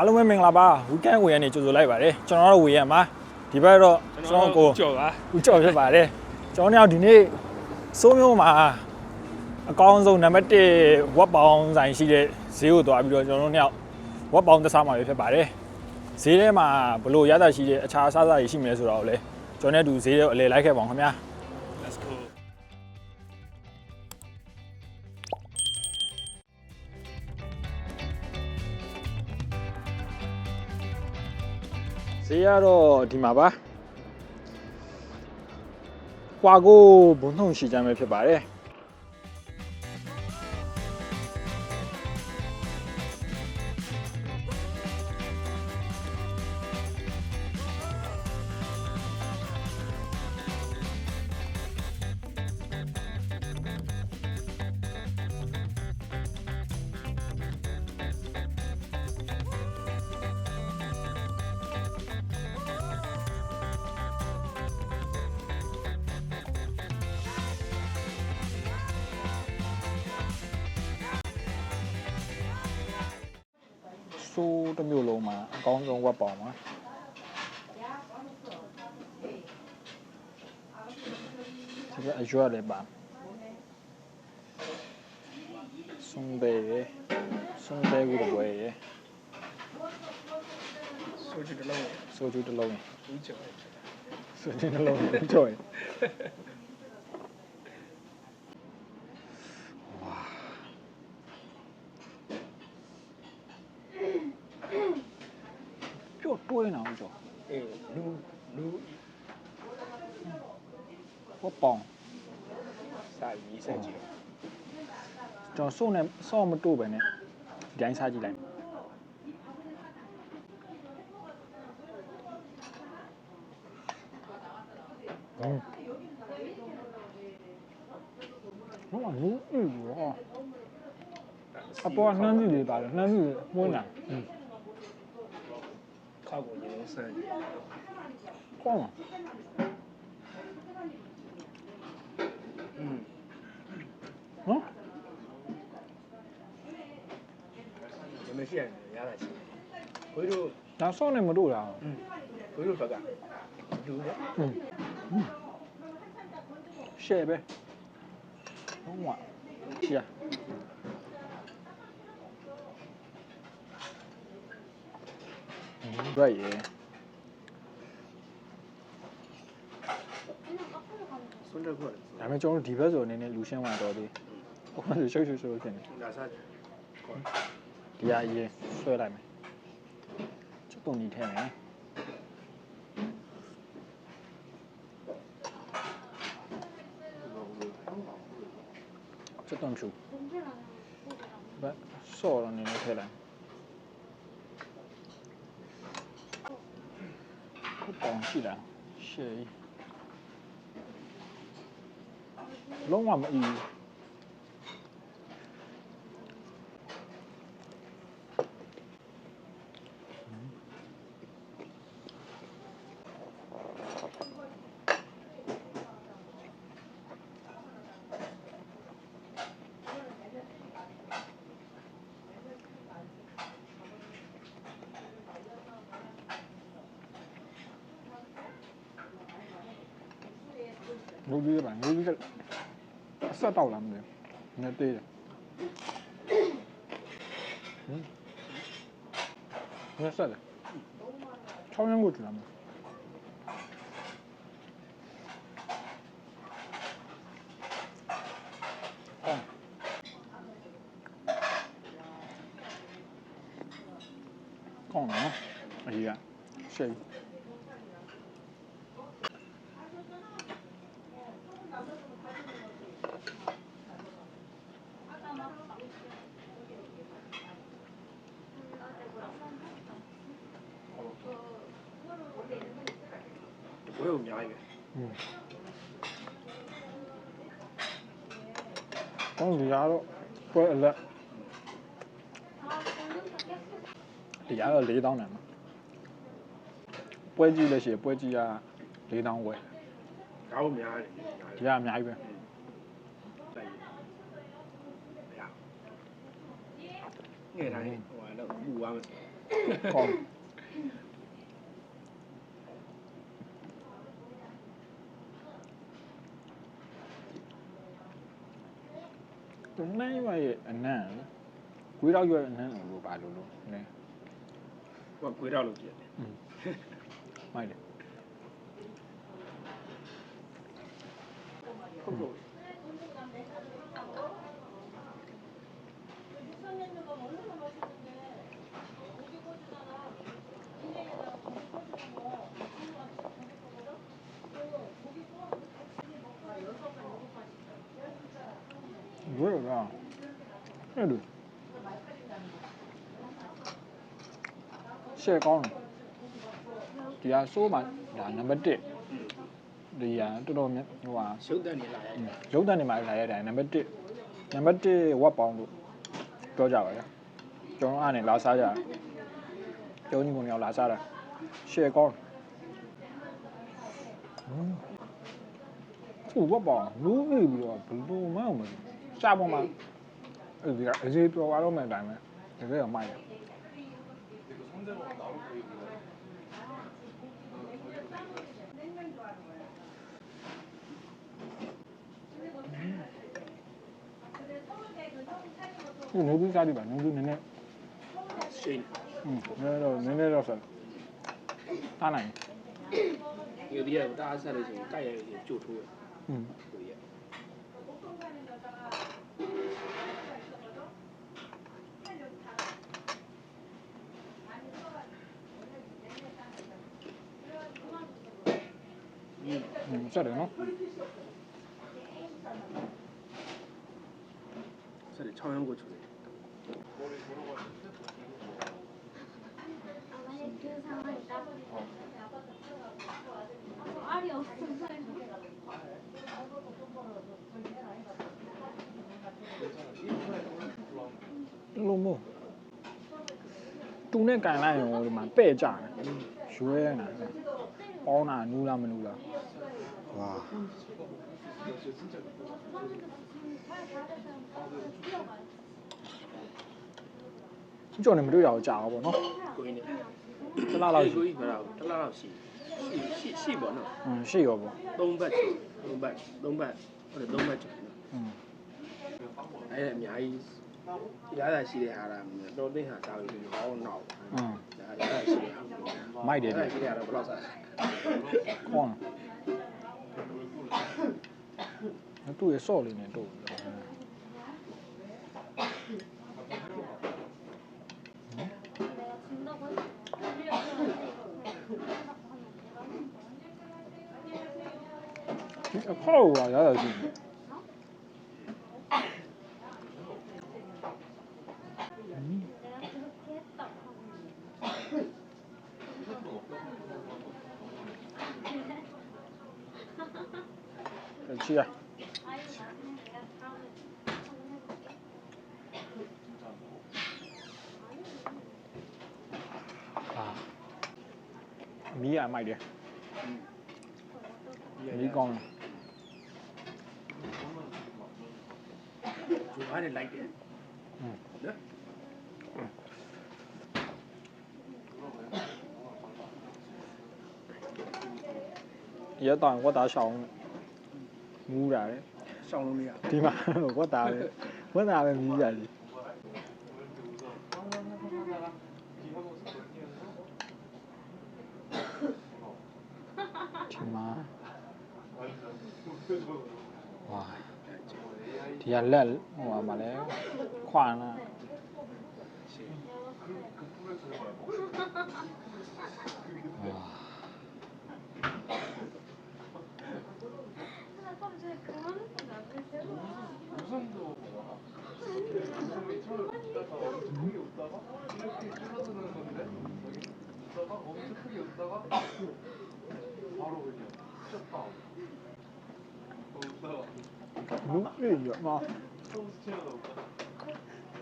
အားလုံးပဲမင်္ဂလာပါဝီကန်ဝေရနေကြိုဆိုလိုက်ပါတယ်ကျွန်တော်တို့ဝေရမှာဒီဘက်တော့ကျွန်တော်ကိုကြော်ပါဦးကျော်ဖြစ်ပါတယ်ကျွန်တော်တို့ဒီနေ့စိုးမျိုးမှာအကောင်းဆုံးနံပါတ်1ဝက်ပေါင်းဆိုင်ရှိတဲ့ဈေးကိုသွားပြီးတော့ကျွန်တော်တို့နှစ်ယောက်ဝက်ပေါင်းတစ်စားမှာပဲဖြစ်ပါတယ်ဈေးထဲမှာဘလို့ရတာရှိတဲ့အခြားအစားအစာတွေရှိမလဲဆိုတော့လေကျွန်တော်နဲ့အတူဈေးထဲကိုအလဲလိုက်ခဲ့ပါအောင်ခင်ဗျာ ဈေးကတော့ဒီမှာပါကွာကိုဘုံထုံရှိကြမယ်ဖြစ်ပါတယ် ဆိုးတစ်မျိုးလုံးမှာအကောင်းဆုံးဝက်ပေါင်ပါဒီကအရွက်လည်းပါစွန်ဘေးစွန်ဘေးကိုဝယ်ရဆိုချင်တလုံးဆိုကျူးတစ်လုံးဦးကြော်ဆိုကျူးတစ်လုံးကြော်ရပြ တ်တွဲနေအောင်ကြော်အေးလူလူဝက်ပေါင်စာရေးဆက်ကြည့်ကျွန်တော်စုံနဲ့စောမတို့ပဲနဲ့ဒီတိုင်းစားကြည့်လိုက်ဟမ်ဟောနူးအေးရောအပေါ်ကနှမ်းကြီးလေးပါတယ်နှမ်းကြီးလေးမွန်းတာဟင်း ခောက်ကိုရေဆန်း ကောင်းလား อืม နော် ဒီမရှိရရတာရှိဘွေးတို့ ဒါစောနဲ့မတို့တာ อืมဘွေးတို့ဘက်ကလူက ဟင်းရှယ်ပဲဟုတ်မှာချီ ယာ right ရေစွန်းတက်ခွက်ဒါပေမဲ့ကျွန်တော်တို့ဒီဘက်ဆိုအနေနဲ့လူရှင်းမှတော့သေးဟိုဘက်ဆိုရှုပ်ရှုပ်ရှုပ်ဖြစ်နေဒါစားဒီကအရင်ဆွဲလိုက်မယ်ချက်တုံကြီးထဲမယ်ချက်တုံချူဘက်ဆော့တော့နေနေထဲလိုက် ခုပေါင်ရှိလားရှေး ငိုးကြီးကပါငိုးကြီးကအဆက်တောက်လာမလဲနည်းသေးတယ်ဟမ်နည်းဆက်တယ်ချောင်းရမ်းကိုကြည့်လာမယ်ကောင်းကောင်းနော်အကြီးကရှေ့ ဘွေးတို့အများကြီးပဲကောင်းဒီကတော့ပွဲအလက်ဒီကတော့၄တောင်းတယ်နော်ပွဲကြီးလည်း ရှိရပွဲကြီးက၄တောင်းဝယ်ဒါကိုများတယ်ဒီကအများကြီးပဲတိုက်ရငယ်တိုင်းဟိုကတော့ပူသွားမယ်ကောင်းဒီနေ့မရဲ့အနံ့ကွေးတော့ရွယ်အနံ့လို့ပါလို့လို့နည်းဟိုကွေးတော့လို့ပြည့်တယ်မိုက်တယ် ဟုတ်ဟုတ်ဘယ်လိုလဲအဲ့လိုရှယ်ကောင်းတယ်ဒီဟာဆိုးမှဒါနံပါ တ်1ဒီဟာတော်တော်များဟိုဟာရှုပ်တန်နေလာရဲ့ရုပ်တံနေမှာလာရတဲ့နံပါတ်1နံပါတ်1ဝက်ပေါင်းလို့ပြောကြပါဗျာကျွန်တော်အားနဲ့လာစားကြကျုံးကြီးကုန်ရောက်လာစားတာရှယ်ကောင်းဟိုဝက်ပေါင်းလူးနေပြီးတော့ဘယ်လိုမှမစားပေါ်မှာအဲ့ဒီကအရေးပြောရတော့မယ်တိုင်းပဲတကယ်တော့မိုက်တယ်ဒီနေပြီးစားကြည့်ပါနေပြီးနည်းနည်းရှိ ちょっと拭いてあるから拭いてね。うん、濡れろそれ。打哪？有的有大赛的时候，大家有点救出。嗯。有的。嗯，这里呢。 ဆက်တယ်6ရန်ကိုချိုးတယ် 아니 없어. လုံးမို့တူနဲ့ကန်လိုက်ရောဒီမှာပဲ့ကြတယ်ရွှဲနေတာပေါင်းတာနူးလားမနူးလားဝါ 저 진짜။ဦးကျော်နဲ့မတွေ့တာကိုကြာတော့ဗောနော်ကိုင်းနေ။တစ်လားလောက်ရှိကိုကြီးခါတော့တစ်လားလောက်ရှိရှိရှိပေါ့နော်။ဟွန်းရှိရောဗော။၃ဘတ်ကျော်၃ဘတ်၃ဘတ်ဟိုလေ၃ဘတ်ကျော်နော်။ဟွန်းအဲ့ဒါအများကြီးရတာရှိတဲ့ဟာလားတော်သိဟာတောင်းပြီးတော့နောက်ဟွန်းဒါရတာရှိတယ်မိုက်တယ်အဲ့ဒါရှိတာတော့ဘယ်လောက်စားလဲ။ခေါင်း။ 都也少了呢，都。跑啊，有点近。去啊。 မီးရမိုက်တယ်ရမီးကောင်းတယ်ဂျိုဘာနဲ့လိုက်တယ်อืมနော်ရဲတောင်ဝတ်သားရှောင်းမူးတာလေရှောင်းလို့မရဒီမှာဝတ်သားပဲဝတ်သားပဲမီးကြကြီးဒီ 정말. 와 디알렐 와 말해요 콰나. 크게 웃다가 嘛，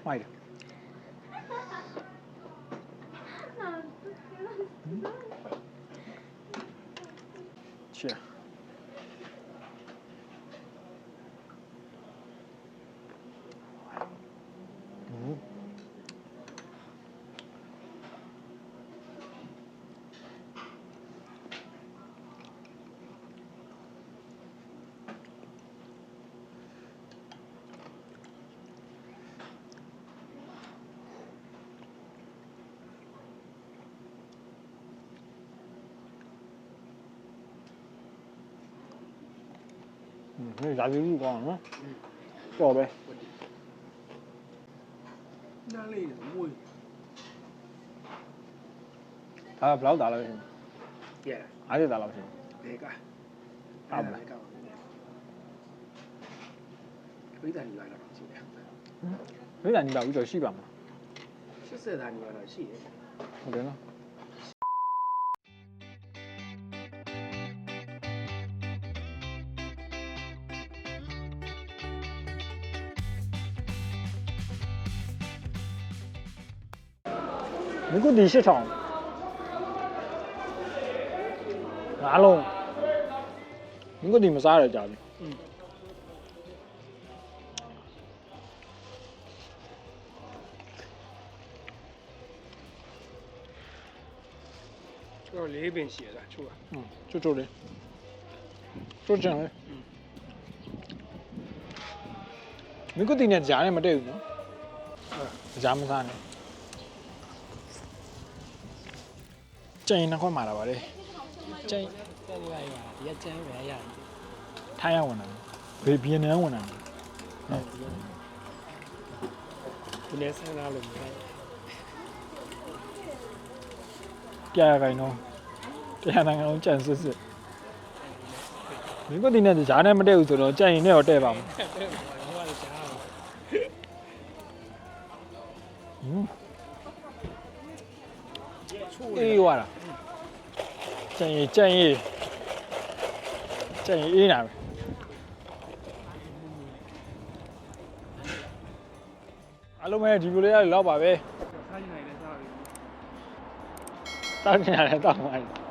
来。去。 နေရာစီလူကောင်းနော်ကြော်ပဲနားလေးတွေမွေးဒါဘယ်လောက်တာလဲရှင်ပြရအားရတာလောက်ရှင်ဘဲကဟုတ်ပါလားကဝိဒါနီလာတော့ရှိတယ်မိသား ညီပါဦးကြော်ရှိပါမလား 80သားနီလာတော့ရှိတယ် ဟုတ်တယ်နော်ဒီကုတီ8000ငါးလုံးဒီကုတီမစားရကြဘူး တော့လေးပင်ရှိရတာချိုးတာ 嗯，就做的，做这样的。မင်းကိုတင်နေကြားနဲ့မတည့်ဘူးနော်။ကြား ကျန်ရင်နှစ်ခွက်မှာလာပါလေ။ကျန်တက်လိုက်ပါဒီကကျန်းပဲရတယ်ထိုင်းရဝင်တာ။ဘေးဗီယက်နမ်ဝင်တာဒီနေ့ဆန်းလာလို့မရ။ပြရခိုင်နော်။တရားနိုင်ငံလုံးကြံစစ်စစ်။မင်းကိုတင်နေကြားနဲ့မတည့်ဘူးဆိုတော့ကြန်ရင်နဲ့တော့တဲ့ပါမယ် အေးွာလား။ကြန်ရင်ကြန်ရင်ကြန်ရင်အေးနာပဲ။အားလုံးပဲဒီလိုလေးရလောက်ပါပဲစားနေတယ်စားပြီတောက်နေရတယ်တောက်ပါလေ